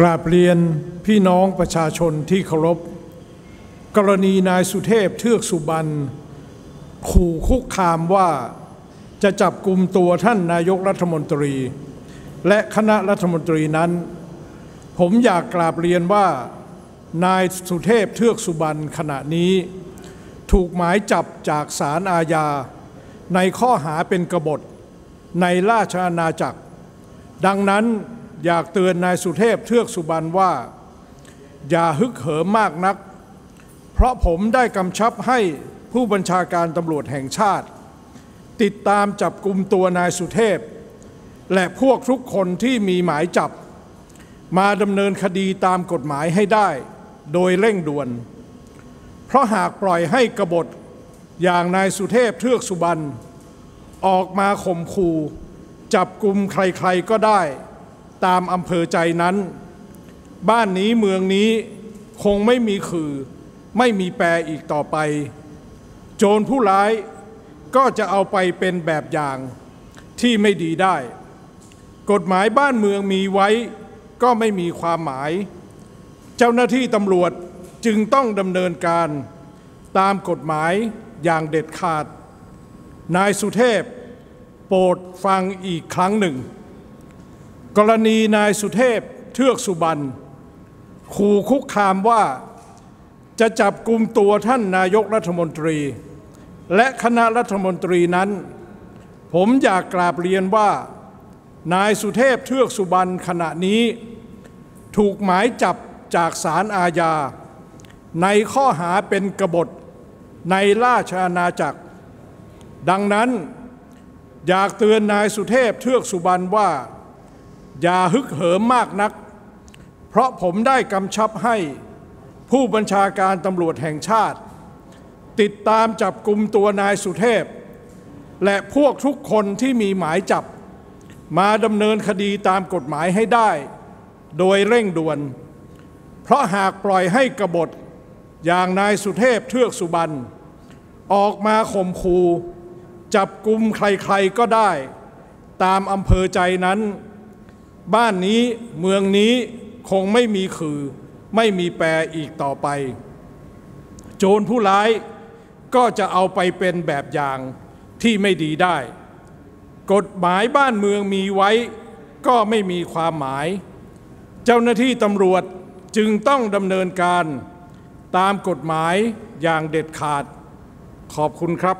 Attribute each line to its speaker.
Speaker 1: กราบเรียนพี่น้องประชาชนที่เคารพ กรณีนายสุเทพเทือกสุบรรณขู่คุกคามว่าจะจับกลุ่มตัวท่านนายกรัฐมนตรี และคณะรัฐมนตรีนั้น ผมอยากกราบเรียนว่า นายสุเทพเทือกสุบรรณขณะนี้ ถูกหมายจับจากศาลอาญา ในข้อหาเป็นกบฏในราชอาณาจักร ดังนั้น อยากเตือนนายสุเทพเทือกสุบรรณว่า อย่าฮึกเหิมมากนัก เพราะผมได้กำชับให้ผู้บัญชาการตำรวจแห่งชาติ ติดตามจับกลุ่มตัวนายสุเทพ และพวกทุกคนที่มีหมายจับ มาดำเนินคดีตามกฎหมายให้ได้ โดยเร่งด่วน เพราะหากปล่อยให้กบฏอย่างนายสุเทพเทือกสุบรรณออกมาข่มขู่จับกลุ่มใครๆก็ได้ ตามอำเภอใจนั้น บ้านนี้เมืองนี้คงไม่มีคือ ไม่มีแปรอีกต่อไป โจรผู้ร้ายก็จะเอาไปเป็นแบบอย่างที่ไม่ดีได้ กฎหมายบ้านเมืองมีไว้ก็ไม่มีความหมาย เจ้าหน้าที่ตำรวจจึงต้องดำเนินการตามกฎหมายอย่างเด็ดขาด นายสุเทพ โปรดฟังอีกครั้งหนึ่ง กรณีนายสุเทพเทือกสุบรรณขู่คุกคามว่าจะจับกลุ่มตัวท่านนายกรัฐมนตรี และคณะรัฐมนตรีนั้น ผมอยากกราบเรียนว่า นายสุเทพเทือกสุบรรณขณะนี้ ถูกหมายจับจากศาลอาญา ในข้อหาเป็นกบฏในราชอาณาจักร ดังนั้น อยากเตือนนายสุเทพเทือกสุบรรณว่า อย่าฮึกเหิมมากนัก เพราะผมได้กำชับให้ผู้บัญชาการตำรวจแห่งชาติ ติดตามจับกลุ่มตัวนายสุเทพ และพวกทุกคนที่มีหมายจับ มาดำเนินคดีตามกฎหมายให้ได้ โดยเร่งด่วน เพราะหากปล่อยให้กบฏอย่างนายสุเทพเทือกสุบรรณออกมาข่มคูจับกลุ่มใครๆก็ได้ ตามอำเภอใจนั้น บ้านนี้เมืองนี้คงไม่มีคือ ไม่มีแปรอีกต่อไป โจรผู้ร้ายก็จะเอาไปเป็นแบบอย่างที่ไม่ดีได้ กฎหมายบ้านเมืองมีไว้ ก็ไม่มีความหมาย เจ้าหน้าที่ตำรวจจึงต้องดำเนินการ ตามกฎหมายอย่างเด็ดขาด ขอบคุณครับ